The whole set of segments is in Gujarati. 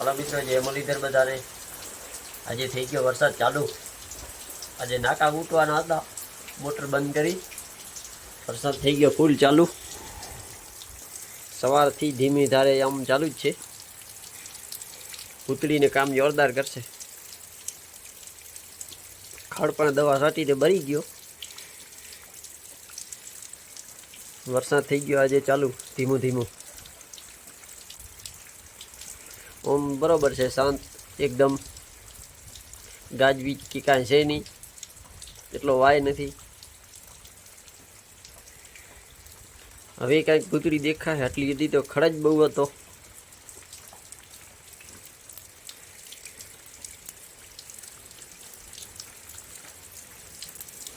હલો મિત્રો, જય મુરલીધર બધાને. આજે થઈ ગયો વરસાદ ચાલુ. આજે નાકા ઉઠવાના હતા. મોટર બંધ કરી. વરસાદ થઈ ગયો ફૂલ ચાલુ. સવારથી ધીમી ધારે આમ ચાલુ જ છે. ઉતળીને કામ જોરદાર કરશે. ખડ પણ દવા છાંટીને બળી ગયો. વરસાદ થઈ ગયો આજે ચાલુ, ધીમું ધીમું. ઓમ બરોબર છે, શાંત, એકદમ. ગાજવીજ કે કાંઈ છે નહીં, એટલો વાય નથી. હવે કાંઈક કૂતરી દેખાય, આટલી હતી તો ખડ જ બહુ હતો.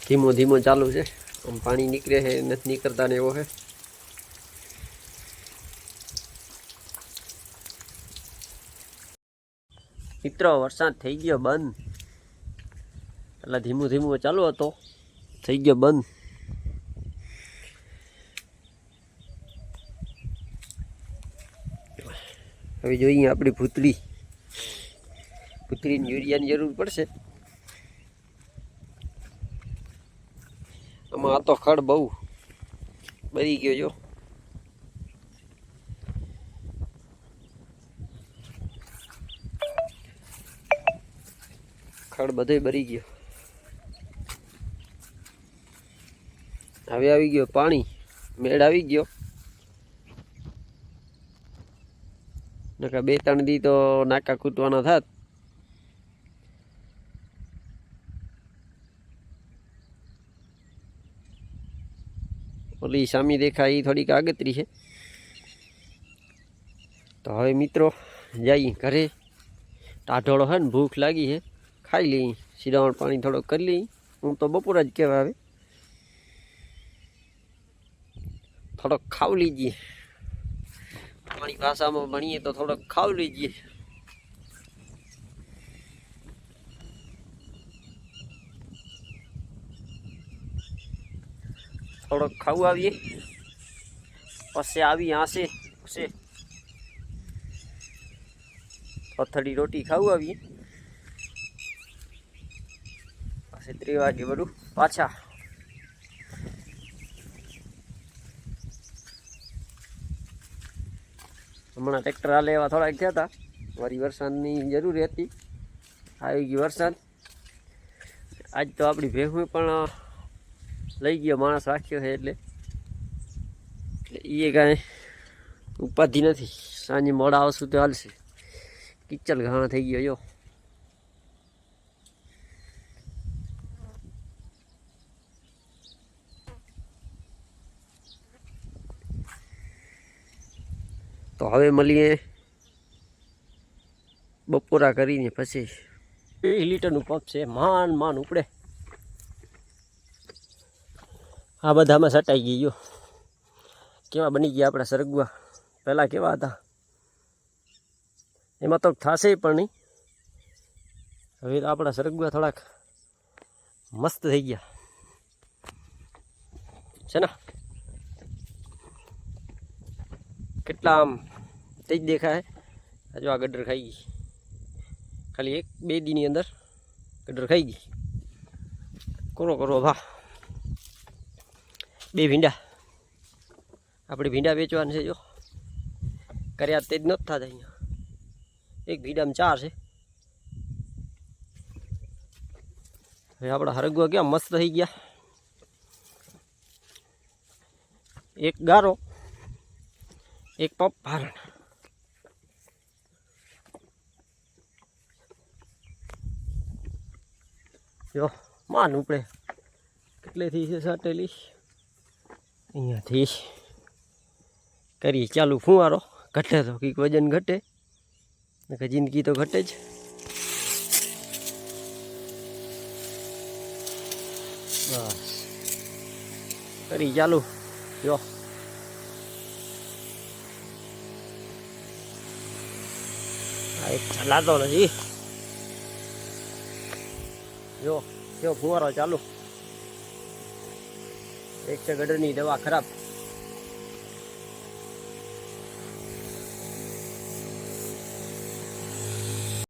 ધીમો ધીમો ચાલુ છે. આમ પાણી નીકળે છે, નથી નીકળતા ને એવો છે. મિત્રો, વરસાદ થઈ ગયો બંધ. એટલે ધીમું ધીમું ચાલુ હતો. થઈ ગયો બંધ. હવે જોઈએ આપણી ભૂતળી. ભૂતળીની યુરિયાની જરૂર પડશે. આમાં આ તો ખડ બહુ બરી ગયો જો. ખડ બધો બરી ગયો. હવે આવી ગયો પાણી. મેળ આવી ગયો. નકા બે ત્રણ દી તો નાકા કૂટવાના થાત. ઓલી સામી દેખાય એ થોડીક આગતરી છે. તો હવે મિત્રો, જઈએ ઘરે. ટાઢોળો હે ને ભૂખ લાગી છે. ખાઈ લઈ. શિરાવણ પાણી થોડોક કરી લઈ. હું તો બપોર જ કહેવાય આવે થોડોક ખાવ લીજીએ. અમારી ભાષામાં ભણીએ તો થોડોક ખાવ લીજીએ. થોડોક ખાવું આવીએ. પછી આવી આશે છે પથડી રોટી ખાવું આવીએ. પછી ત્રી વાગે બધું પાછા. હમણાં ટ્રેક્ટર હાલે એવા થોડાક થયા હતા મારી વરસાદની જરૂર હતી. આવી ગઈ વરસાદ. આજ તો આપણી ભેહું પણ લઈ ગયો માણસ રાખ્યો છે એટલે. એટલે એ કાંઈ ઉપાધિ નથી. સાંજે મોડા આવશું તો હાલશે. કિચલ ઘાણા થઈ ગયો, જો. તો હવે મળીએ બપોરા કરીને પછી. એ લીટરનું પંપ છે, માન માન ઉપડે. આ બધામાં સટાઈ ગઈ ગયો કેવા બની ગયા આપણા સરગવા? પહેલાં કેવા હતા? એમાં તો થશે પણ નહીં. હવે તો આપણા સરગવા થોડાક મસ્ત થઈ ગયા. છે ને? કેટલા આમ તે જ દેખાય. હજુ આ ગડર ખાઈ ગઈ. ખાલી એક, બે દીની અંદર ગડર ખાઈ ગઈ. કરો કરો ભા. બે ભીંડા. આપણે ભીંડા વેચવાના છે જો. કર્યા તે જ નથી થતા અહીંયા. એક ભીંડામાં ચાર છે. હવે આપણા હરગવા ગયા મસ્ત થઈ ગયા. એક ગારો, એક પપ ભારણ જો, માન ઉપડે. કેટલેથી છે સાટેલી અહીંયાથી. કરી ચાલુ ફુવારો. ઘટે તો કંઈક વજન ઘટે. જિંદગી તો ઘટે જ. બસ. કરી ચાલુ. જો. ચલાતો નથી. જો કેવો ફુવારો ચાલુ. એક છે ગટરની દવા ખરાબ.